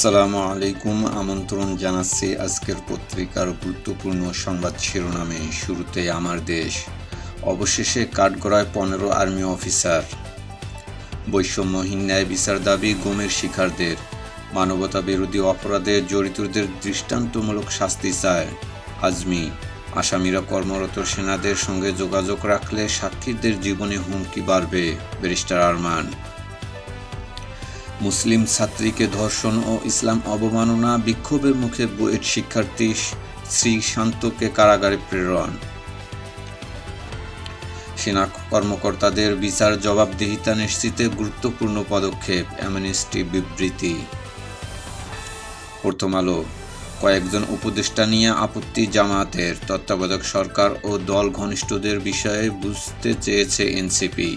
সালামু আলাইকুম। আমন্ত্রণ জানাচ্ছি আজকের পত্রিকার গুরুত্বপূর্ণ সংবাদ শিরোনামে। শুরুতে আমার দেশ। অবশেষে কাঠগড়ায় পনেরো আর্মি অফিসার। বৈষম্যহীন ন্যায় বিচার দাবি গুমের শিকারদের। মানবতা বিরোধী অপরাধে জড়িতদের দৃষ্টান্তমূলক শাস্তি চায় আজমি। আসামিরা কর্মরত সেনাদের সঙ্গে যোগাযোগ রাখলে সাক্ষীদের জীবনে হুমকি বাড়বে, ব্যারিস্টার আরমান। মুসলিম ছাত্রীকে ধর্ষণ ও ইসলাম অবমাননা বিক্ষোভের মুখে বুয়েট শিক্ষার্থী শ্রী শান্তকে কারাগারে প্রেরণ। সেনা কর্মকর্তাদের বিচার জবাবদিহিতা নিশ্চিতে গুরুত্বপূর্ণ পদক্ষেপ, অ্যামনেস্টি বিবৃতি। প্রথম আলো, কয়েকজন উপদেষ্টা নিয়ে আপত্তি জামায়াতের তত্ত্বাবধায়ক সরকার ও দল ঘনিষ্ঠদের বিষয়ে বুঝতে চেয়েছে এনসিপি।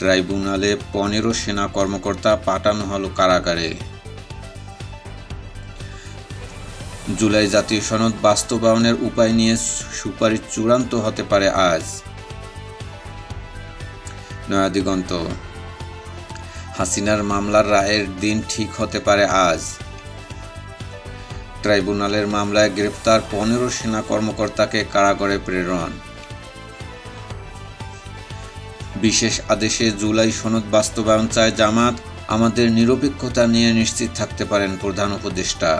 ট্রাইব্যুনালে পনেরো সেনা কর্মকর্তা পাঠানো হলো কারাগারে। জুলাই জাতীয় সনদ বাস্তবায়নের উপায় নিয়ে সুপারিশ চূড়ান্ত হতে পারে আজ। নয়াদিগন্ত হাসিনার মামলার রায়ের দিন ঠিক হতে পারে আজ। ট্রাইব্যুনালের মামলায় গ্রেফতার পনেরো সেনা কর্মকর্তাকে কারাগারে প্রেরণ। বিশেষ আদেশে জুলাই সনদ বাস্তবায়ন চায় জামাত। আমাদের নিরপেক্ষতা নিয়ে নিশ্চিত থাকতে পারেন প্রধান উপদেষ্টা।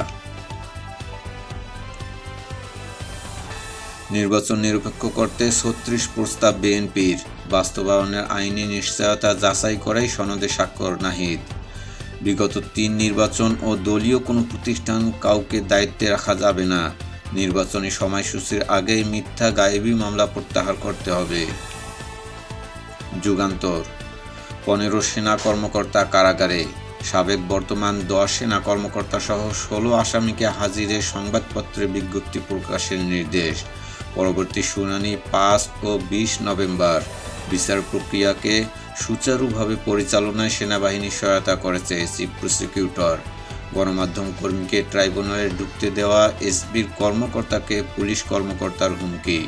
নির্বাচন নিরপেক্ষ করতে ছত্রিশ প্রস্তাব বিএনপির। বাস্তবায়নের আইনি নিশ্চয়তা যাচাই করাই সনদে স্বাক্ষর নাহিদ। বিগত তিন নির্বাচন ও দলীয় কোনো প্রতিষ্ঠান কাউকে দায়িত্বে রাখা যাবে না। নির্বাচনী সময়সূচির আগেই মিথ্যা গায়েবী মামলা প্রত্যাহার করতে হবে। যুগান্তর। পনেরো সেনা কর্মকর্তা কারাগারে। সাবেক বর্তমান দশ সেনা কর্মকর্তা সহ ষোলো আসামিকে হাজিরে সংবাদপত্রে বিজ্ঞপ্তি প্রকাশের নির্দেশ। পরবর্তী শুনানি পাঁচ ও বিশ নভেম্বর। বিচার প্রক্রিয়াকে সুচারুভাবে পরিচালনায় সেনাবাহিনী সহায়তা করেছে চিফ প্রসিকিউটর। গণমাধ্যম কর্মীকে ট্রাইব্যুনালে ঢুকতে দেওয়া এসবির কর্মকর্তাকে পুলিশ কর্মকর্তার হুমকি।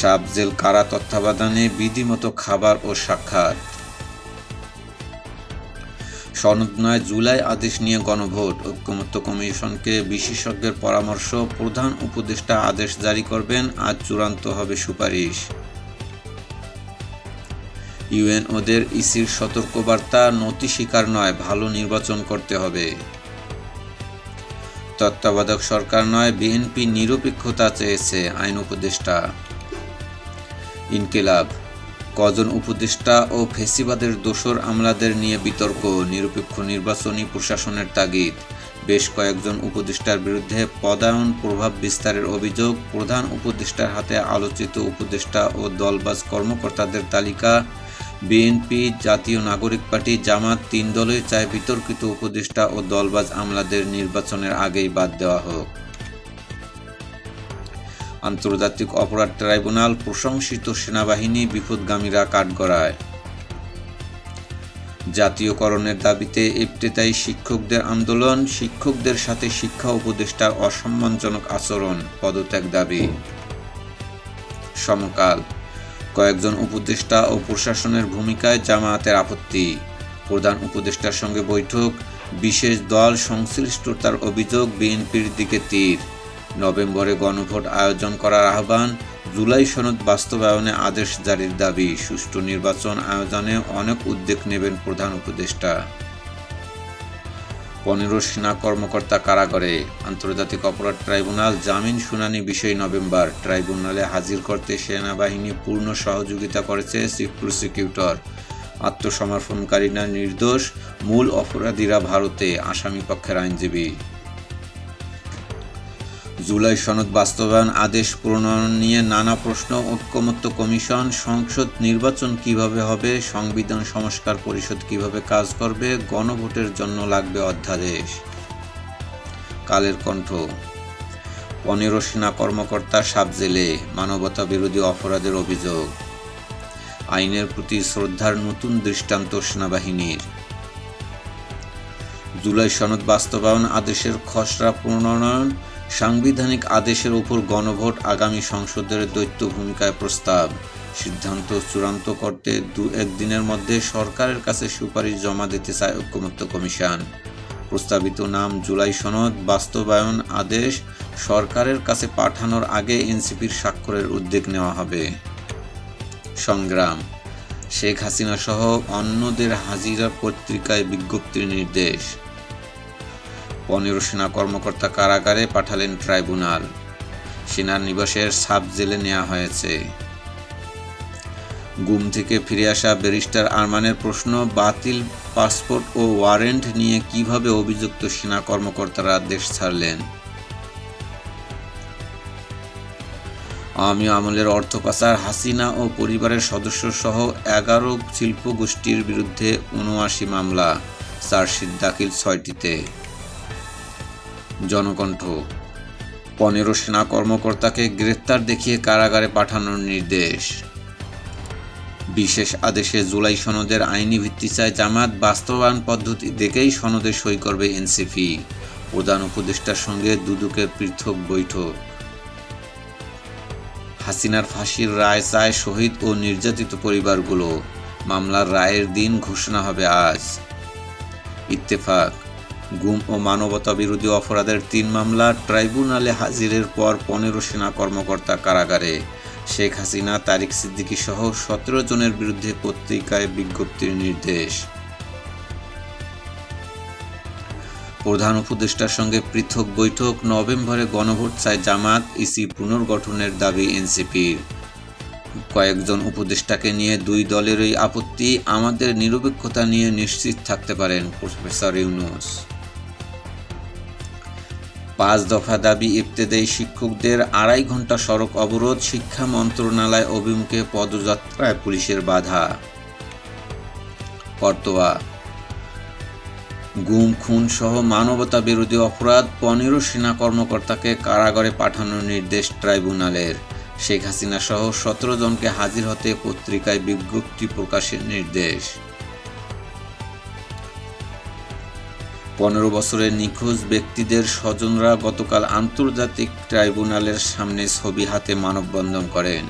সাব জেল কারা তত্ত্বাবধানে বিধিমতো খাবার ও সাক্ষাৎ? সনদ নয়, জুলাই আদেশ নিয়ে গণভোট। ঐক্যমত্য কমিশনকে বিশেষজ্ঞের পরামর্শ, প্রধান উপদেষ্টা আদেশ জারি করবেন, আজ চূড়ান্ত হবে সুপারিশ। ইউএন ওদের ইসির সতর্কবার্তা নতি স্বীকার নয়, ভালো নির্বাচন করতে হবে। তত্ত্বাবধায়ক সরকার নয়, বিএনপি নিরপেক্ষতা চেয়েছে, আইন উপদেষ্টা। ইনকিলাব। কজন উপদেষ্টা ও ফেসিবাদের দোসর আমলাদের নিয়ে বিতর্ক, নিরপেক্ষ নির্বাচনী প্রশাসনের তাগিদ। বেশ কয়েকজন উপদেষ্টার বিরুদ্ধে পদায়ন প্রভাব বিস্তারের অভিযোগ প্রধান উপদেষ্টার হাতে আলোচিত উপদেষ্টা ও দলবাজ কর্মকর্তাদের তালিকা। বিএনপি জাতীয় নাগরিক পার্টি জামাত তিন দলই চায় বিতর্কিত উপদেষ্টা ও দলবাজ আমলাদের নির্বাচনের আগেই বাদ দেওয়া হোক। আন্তর্জাতিক অপরাধ ট্রাইব্যুনাল প্রশংসিত সেনাবাহিনী বিপদগামীরা কাঠগড়ায়। জাতীয়করণের দাবিতে ইফতেতাই শিক্ষকদের আন্দোলন, শিক্ষকদের সাথে শিক্ষা উপদেষ্টার অসম্মানজনক আচরণ, পদত্যাগ দাবি। সমকাল, কয়েকজন উপদেষ্টা ও প্রশাসনের ভূমিকায় জামায়াতের আপত্তি। প্রধান উপদেষ্টার সঙ্গে বৈঠক, বিশেষ দল সংশ্লিষ্টতার অভিযোগ বিএনপির দিকে তীর। নভেম্বরে গণভোট আয়োজন করার আহ্বান, জুলাই সনদ বাস্তবায়নে আদেশ জারির দাবি। সুষ্ঠু নির্বাচন আয়োজনে অনেক উদ্যোগ নেবেন প্রধান উপদেষ্টা। পনেরো সেনা কর্মকর্তা কারাগারে, আন্তর্জাতিক অপরাধ ট্রাইব্যুনাল জামিন শুনানি বিষয় নভেম্বর। ট্রাইব্যুনালে হাজির করতে সেনাবাহিনী পূর্ণ সহযোগিতা করেছে চিফ প্রসিকিউটর। আত্মসমর্পণকারীরা নির্দোষ, মূল অপরাধীরা ভারতে, আসামি পক্ষের আইনজীবী। জুলাই সনদ বাস্তবায়ন আদেশ প্রণয়ন নিয়ে নানা প্রশ্ন, ঐক্যমত্য কমিশন, সংসদ নির্বাচন কীভাবে হবে, সংবিধান সংস্কার পরিষদ কীভাবে কাজ করবে, গণভোটের জন্য লাগবে অধ্যাদেশ। কালের কণ্ঠ। পনেরো সেনা কর্মকর্তা সাবজেলে মানবতা বিরোধী অপরাধের অভিযোগ। আইনের প্রতি শ্রদ্ধার নতুন দৃষ্টান্ত সেনাবাহিনীর। জুলাই সনদ বাস্তবায়ন আদেশের খসড়া প্রণয়ন সাংবিধানিক আদেশের উপর গণভোট আগামী সংসদের দৈত্য ভূমিকায় প্রস্তাব। সিদ্ধান্ত চূড়ান্ত করতে দু একদিনের মধ্যে সরকারের কাছে সুপারিশ জমা দিতে চায় ঐক্যমত্য কমিশন। প্রস্তাবিত নাম জুলাই সনদ, বাস্তবায়ন আদেশ সরকারের কাছে পাঠানোর আগে এনসিপির স্বাক্ষরের উদ্যোগ নেওয়া হবে। সংগ্রাম। শেখ হাসিনা সহ অন্যদের হাজিরা পত্রিকায় বিজ্ঞপ্তির নির্দেশ। পনেরো সেনা কর্মকর্তা কারাগারে পাঠালেন ট্রাইব্যুনাল। সেনার নিবাসের সাব জেলে নেওয়া হয়েছে। গুম থেকে ফিরে আসা ব্যারিস্টার আরমানের প্রশ্ন, বাতিল পাসপোর্ট ও ওয়ারেন্ট নিয়ে কীভাবে অভিযুক্ত সেনা কর্মকর্তারা দেশ ছাড়লেন? আওয়ামী আমলের অর্থ পাচার, হাসিনা ও পরিবারের সদস্য সহ এগারো শিল্প গোষ্ঠীর বিরুদ্ধে উনআশি মামলা, চার্জশিট দাখিল ছয়টিতে। জনকণ্ঠ। পনেরো সেনা কর্মকর্তাকে গ্রেফতার দেখিয়ে কারাগারে পাঠানোর নির্দেশ। বিশেষ আদেশে জুলাই সনদের আইনি ভিত্তি চায় জামাত বাস্তবায়ন পদ্ধতি দেখেই সনদে সই করবে এনসিপি। প্রধান উপদেষ্টার সঙ্গে দুদুকের পৃথক বৈঠক। হাসিনার ফাঁসির রায় চায় শহীদ ও নির্যাতিত পরিবারগুলো। মামলার রায়ের দিন ঘোষণা হবে আজ। ইত্তেফাক গুম ও মানবতা বিরোধী অপরাধের তিন মামলা ট্রাইব্যুনালে হাজিরের পর পনেরো সেনা কর্মকর্তা কারাগারে। শেখ হাসিনা, তারিক সিদ্দিকী সহ সতেরো জনের বিরুদ্ধে পত্রিকায় বিজ্ঞপ্তির নির্দেশ। প্রধান উপদেষ্টার সঙ্গে পৃথক বৈঠক নভেম্বরে গণভোট চায় জামাত, ইসি পুনর্গঠনের দাবি এনসিপির। কয়েকজন উপদেষ্টাকে নিয়ে দুই দলেরই আপত্তি, আমাদের নিরপেক্ষতা নিয়ে নিশ্চিত থাকতে পারেন প্রফেসর ইউনুস। পাঁচ দফা দাবি ইবতেদায়ী শিক্ষকদের আড়াই ঘণ্টা সড়ক অবরোধ শিক্ষা মন্ত্রণালয় অভিমুখে পদযাত্রায় পুলিশের বাধা। কর্তোয়া। গুম, খুন সহ মানবতা বিরোধী অপরাধ পনেরো সেনা কর্মকর্তাকে কারাগারে পাঠানোর নির্দেশ ট্রাইব্যুনালের। শেখ হাসিনা সহ সতেরো জনকে হাজির হতে পত্রিকায় বিজ্ঞপ্তি প্রকাশের নির্দেশ। পনেরো বছরের নিখোঁজ ব্যক্তিদের স্বজনরা গতকাল আন্তর্জাতিক ট্রাইব্যুনালের সামনে ছবি হাতে মানববন্ধন করেন।